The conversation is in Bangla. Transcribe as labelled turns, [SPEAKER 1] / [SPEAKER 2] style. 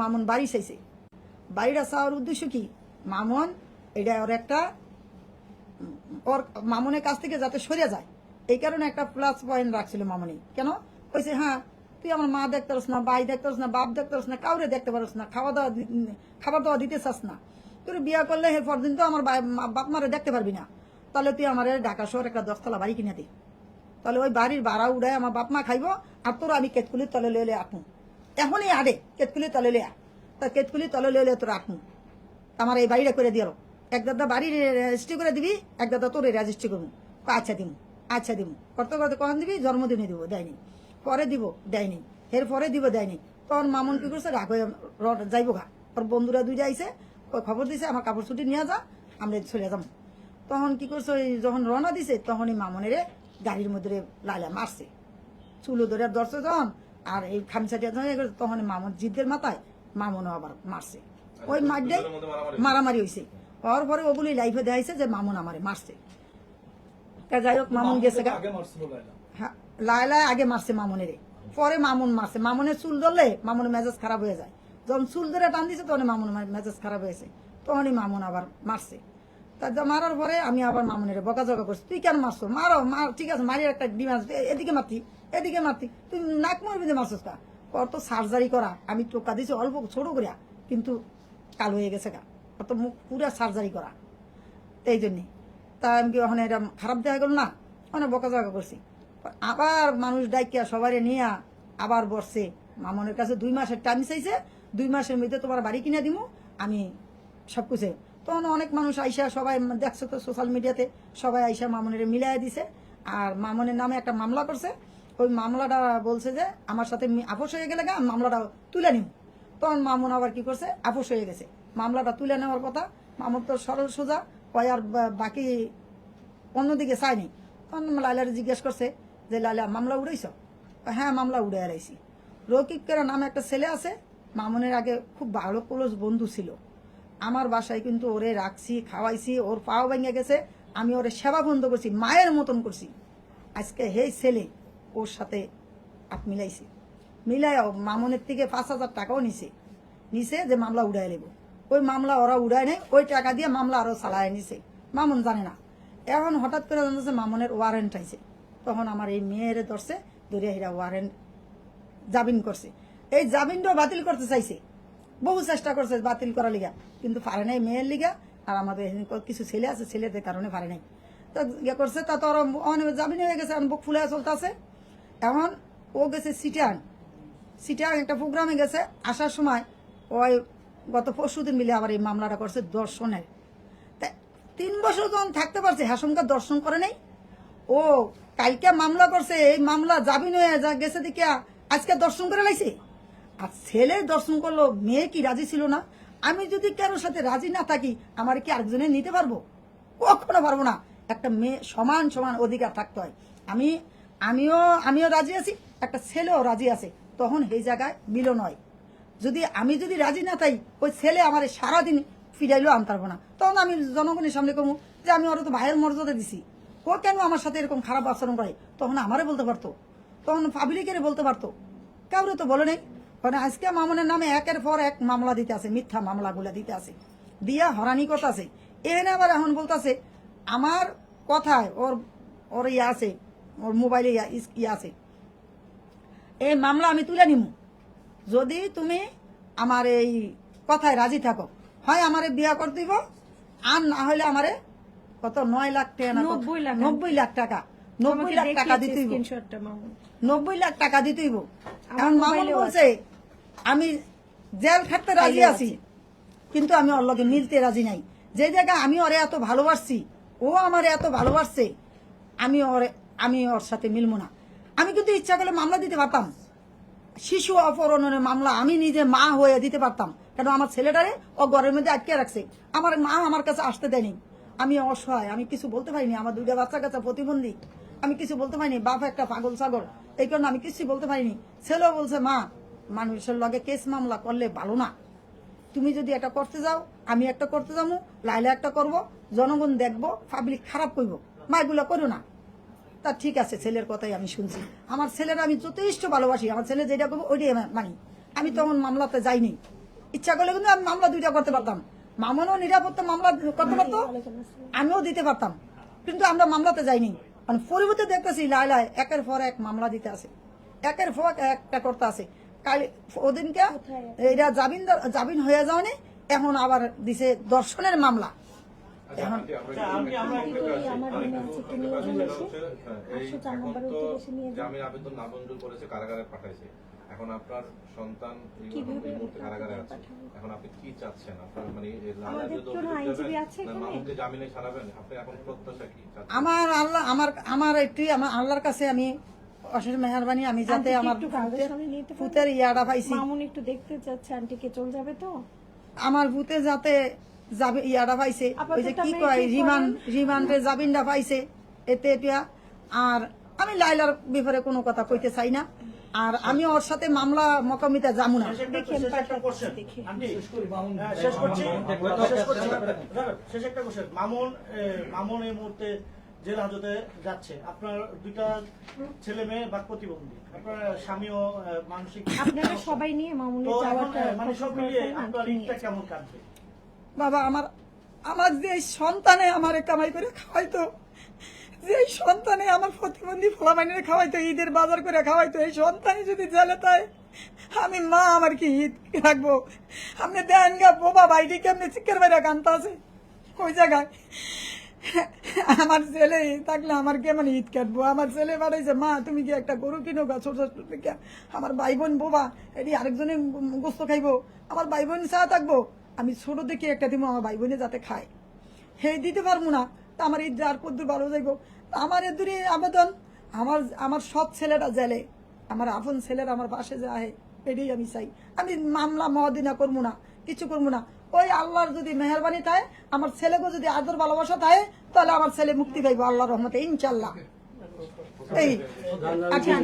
[SPEAKER 1] মামুন বাড়ি চাইছে। বাড়িটা চাওয়ার উদ্দেশ্য কি? মামুন, এটা ওর একটা, ওর মামুনের কাছ থেকে যাতে সরে যায়। এই কারণে একটা প্লাস পয়েন্ট রাখছিল মামুনি। কেন? কইছে হ্যাঁ তুই আমার মা দেখতে পারস না, ভাই দেখতে পারস না, বাপ দেখতে পারস না, কাউরে দেখতে পারস না, খাওয়া দাওয়া খাবার দাওয়া দিতে চাস না। তোর বিয়া করলে এরপর দিন তো আমার বাপ মারে দেখতে পারবি না। তাহলে তুই আমার ঢাকা শহর একটা দশতলা বাড়ি কিনে দে। তাহলে ওই বাড়ির ভাড়া উড়ায় আমার বাপ মা খাইব, আর তোর আমি কেতকুলির তলে লইলে আঁকু এখনই আডে কেতকুলির তলে লইয়া তা কেতকুলির তলে লইলে তোর আঁকু আমার এই বাড়িটা করে দিয়ালো এক দাদা বাড়ি রেজিস্ট্রি করে দিবি, এক দাদা তোর রেজিস্ট্রি করব। আচ্ছা দিমু আচ্ছা দিমু। করতে করতে কখন দিবি? জন্মদিনে দিব, দেয়নি। পরে দিব, দেয়নি। এর পরে দিব, দেয়নি। তখন মামুন কি করছে? রাগ হয়ে র- যাইবো গা। ওর বন্ধুরা দুই যাইছে খবর দিছে, আমার কাপড় ছুটি নিয়ে যা, আমরা চলে যাব। তখন কি করছে? ওই যখন রওনা দিছে, তখনই মামনের গাড়ির মধ্যে লাইলা মারছে। চুলো ধরে ধরছে তখন আর এই করছে, তখন মামুন জিদ্দের মাথায় মামুনও আবার মারছে। ওই মারটাই
[SPEAKER 2] মারামারি
[SPEAKER 1] হয়েছে। হওয়ার পরে ওগুলি লাইফে দেখাইছে যে মামুন আমারে মারছে। তা যাই হোক মামুন গেছে গা।
[SPEAKER 3] আগে মারছিল লাইলা
[SPEAKER 1] হ্যাঁ, লায়লা আগে মারছে মামুনের। পরে মামুন মারছে। মামুনের চুল ধরলে মামুনের মেজাজ খারাপ হয়ে যায়। যখন চুল ধরে টান দিছে তখন মামুন মেজাজ খারাপ হয়েছে। তখনই মামুন আবার মারছে। তা মারার পরে আমি আবার মামুনের বকাঝকা করছি, তুই কেন মারছো? মারো, মার, ঠিক আছে মারি একটা ডিমান্ড এদিকে মারতি এদিকে মারতি, তুই নাক মরবি যে মারছিস কা? ওর তো সার্জারি করা, আমি টোকা দিছি অল্প ছোট করিয়া, কিন্তু কাল হয়ে গেছে গা ওর তো মুখ পুরা সার্জারি করা, এই জন্যে। তা আমি কি ওখানে এটা খারাপ দেখা গেল না? ওখানে অনেক বকাঝকা করছি। আবার মানুষ ডাইকিয়া সবাই নিয়ে আবার বসছে। মামনের কাছে দুই মাসের টাইম চাইছে, দুই মাসের মধ্যে তোমার বাড়ি কিনে দিমু, আমি সব কিছু তখন অনেক মানুষ আইসা সবাই দেখছ তো সোশ্যাল মিডিয়াতে সবাই আইসা মামনের মিলাই দিছে। আর মামনের নামে একটা মামলা করছে। ওই মামলাটা বলছে যে, আমার সাথে আপোষ হয়ে গেলে গা মামলাটা তুলে নিব তখন মামুন আবার কি করছে? আপোষ হয়ে গেছে। মামলাটা তুলে নেওয়ার কথা, মামুন তো সরল সোজা, কয় আর বাকি অন্যদিকে চায়নি। তখন লাইলারে জিজ্ঞেস করছে যে, লাইলা, মামলা উড়াইছ? হ্যাঁ মামলা উড়ে আড়াইছি রকিবকের নামে একটা ছেলে আছে, মামুনের আগে খুব ভালো ক্লোজ বন্ধু ছিল। আমার বাসায় কিন্তু ওরে রাখছি, খাওয়াইছি, ওর পাও ভেঙে গেছে, আমি ওরে সেবা বন্ধ করছি, মায়ের মতন করছি। আজকে হেই ছেলে ওর সাথে আপ মিলাইছি। মিলাইও মামনের থেকে পাঁচ হাজার টাকাও নিছে। নিছে যে মামলা উড়াই নেব ওই মামলা ওরা উড়ায় নেই ওই টাকা দিয়ে মামলা আরও চালায় নিছে। মামুন জানে না। এখন হঠাৎ করে জানতেছে মামুনের ওয়ারেন্ট আইছে। তখন আমার এই মেয়ের ধরছে দরিয়া ওয়ারেন্ট জামিন করছে। এই জামিনটাও বাতিল করতে চাইছে। বহু চেষ্টা করছে বাতিল করার লিগা। কিন্তু পারে নাই মেয়ের লিগা, আর আমাদের কিছু ছেলে আছে, ছেলেদের কারণে পারে নাই। তো ইয়ে করছে, তা তো অনেক জামিন হয়ে গেছে বুক ফুলে চলতেছে। এখন ও গেছে সিটান সিটান একটা প্রোগ্রামে গেছে, আসার সময় ওই গত পরশু দিন মিলে আবার এই মামলাটা করছে দর্শনের। তা তিন বছর যখন থাকতে পারছে, হাসমকা দর্শন করে নাই। ও কালকে মামলা করছে, এই মামলা জামিন হয়ে যা গেছে দেখে আজকে দর্শন করে লাইছে? আর ছেলে দর্শন করল, মেয়ে কি রাজি ছিল না? আমি যদি কারোর সাথে রাজি না থাকি, আমার কি আরেকজনে নিতে পারব? কখনো পারব না। একটা মেয়ে সমান সমান অধিকার থাকতে হয়। আমি, আমিও আমিও রাজি আছি, একটা ছেলেও রাজি আছে। তখন এই জায়গায় মিলন হয়। যদি আমি যদি রাজি না থাই, ওই ছেলে আমার সারাদিন ফিরাইলেও আনতে পারব না। তখন আমি জনগণের সামনে কমু যে আমি ওরা তো ভাইয়ের মর্যাদা দিছি। ও কেন আমার সাথে এরকম খারাপ আচরণ করে? তখন আমারে বলতে পারতো। তখন পাবলিকের বলতে পারতো। কাউরে তো বলে নেই। কারণ আজকে মামনের নামে একের পর এক মামলা দিতে আছে মিথ্যা মামলাগুলা দিতে আছে। দিয়া হরানি কথা আছে এনে আবার এখন বলতেছে আমার কথায় ওর ওর ইয়ে আছে ওর মোবাইলে ইয়ে আছে। এই মামলা আমি তুলে নিমু। যদি তুমি আমার এই কথায় রাজি থাকো হয় আমারে বিয়া করে দিব আর না হলে আমারে কত নয় লাখ টাকা।
[SPEAKER 4] নব্বই লাখ
[SPEAKER 1] টাকা। নব্বই লাখ টাকা দিতে হইব।
[SPEAKER 4] স্ক্রিনশটটা মামুন।
[SPEAKER 1] নব্বই লাখ টাকা দিতে হইব।
[SPEAKER 4] আমার
[SPEAKER 1] এখন মামুন বলছে আমি জেল খাটতে রাজি আছি কিন্তু আমি ওর লগে মিলতে রাজি নাই। যে জায়গায় আমি ওরে এত ভালোবাসছি ও আমার এত ভালোবাসছে আমি ওরে আমি ওর সাথে মিলবো না। আমি কিন্তু ইচ্ছা করলে মামলা দিতে পারতাম। শিশু অপহরণের মামলা আমি নিজে মা হয়ে দিতে পারতাম। কেন আমার ছেলেটারে ও ঘরের মধ্যে আটকে রাখছে। আমার মা আমার কাছে আসতে দেয়নি। আমি অসহায় আমি কিছু বলতে পারিনি। আমার দুইটা বাচ্চা কাছে প্রতিবন্ধী। আমি কিছু বলতে পারিনি, বাপ একটা পাগল ছাগল। এই কারণে আমি কিছু বলতে পারিনি। ছেলেও বলছে, মা, মানুষের লগে কেস মামলা করলে ভালো না। তুমি যদি এটা করতে যাও, আমি একটা করতে যাব, লাইলা একটা করব, জনগণ দেখব পাবলিক খারাপ করব। মা, এগুলো করো না। তা ঠিক আছে, ছেলের কথাই আমি শুনছি। আমার ছেলের আমি যথেষ্ট ভালোবাসি। আমার ছেলে যেটা করব, ওইটাই মানি। আমি তখন মামলাতে যাইনি। ইচ্ছা করলে কিন্তু আমি মামলা দুইটা করতে পারতাম। মামুনও নিরাপত্তা মামলা করতে পারতো, আমিও দিতে পারতাম। কিন্তু আমরা মামলাতে যাইনি। মানে পরিবর্তে দেখতেছি লাইলায় লাই একের পর এক মামলা দিতে আছে। একের পর এক একটা করতে আছে। কাল ওদিনকে এটা জামিন জামিন হয়ে যাওনি এখন আবার দিছে দর্শনের মামলা।
[SPEAKER 2] জামিন আবেদন নামঞ্জুর করেছে কারাগারে পাঠাইছে। এখন আপনার সন্তান এই
[SPEAKER 4] কীভাবে
[SPEAKER 2] মুহূর্তে কারাগারে আছে। এখন আপনি কি চাচ্ছেন? আপনার মানে মামুনকে জামিনে ছাড়াবেন? আপনি এখন প্রত্যাশা কি
[SPEAKER 1] আমার আল্লাহ আমার আমার একটু আমার আল্লাহর কাছে আমি অশেষ মেহরবানি। আমি যাতে আমার
[SPEAKER 4] নিতে
[SPEAKER 1] ইয়াটা পাইছি।
[SPEAKER 4] মামুন একটু দেখতে চাচ্ছে আন্টিকে চলে যাবে তো?
[SPEAKER 1] আমার ভূতে যাতে যাবে ইয়াটা পাইছে। ওই যে কি কয়
[SPEAKER 4] কি
[SPEAKER 1] রিমান রিমান্ডে জামিনটা পাইছে। এতে এটা আর আমি লাইলার ব্যাপারে কোনো কথা কইতে চাই না। আর আমি ওর সাথে মামলা মকামিতে যাব না।
[SPEAKER 3] মামুন। মামুন এই মুহূর্তে জেল হাজতে যাচ্ছে। আপনার দুইটা ছেলে মেয়ে বা প্রতিবন্ধী। আপনার স্বামীও মানসিক
[SPEAKER 4] আপনারা সবাই নিয়ে মামুনের যাওয়াটা
[SPEAKER 3] মানে সব মিলিয়ে আপনার ঈদটা কেমন কাটবে?
[SPEAKER 1] বাবা, আমার আমার যে সন্তানে আমার কামাই করে খাওয়াইতো, যে সন্তানে আমার প্রতিবন্ধী ফলামাইনে খাওয়াইতো, ঈদের বাজার করে খাওয়াইতো, এই সন্তানে যদি জেলে তাই আমি মা, আমার কি ঈদ রাখব? আপনি দেন গা, বোবা বাইরে কেমনি চিকের বাইরে কান্তা আছে? ওই জায়গায়। আমার ছেলে থাকলে আমার কেমন ঈদ কাটবো? আমার ছেলে বাড়াইছে, মা, তুমি কি একটা গরু কিনো গা? ছোট ছোট আমার ভাই বোন বোবা, এটি আরেকজনে গোস্ত খাইবো। আমার ভাই বোন চা থাকব? আমি ছোট দেখে একটা দিব আমার ভাই বোনে যাতে খায়। হে, দিতে পারব না। তা আমার ঈদ আর কদ্দুর ভালো যাইবো। আমার এ দূরে আবেদন। আমার আমার সব ছেলেরা জেলে। আমার আপন ছেলেরা আমার পাশে যায়। এটাই আমি চাই। আমি মামলা মহাদিনা করব না। কিছু করব না। ওই আল্লাহর যদি মেহরবানি থাকে, আমার ছেলেকে যদি আদর ভালোবাসা থাকে, তাহলে আমার ছেলে মুক্তি পাইবো আল্লাহর রহমতে ইনশাল্লাহ এই
[SPEAKER 4] আচ্ছা।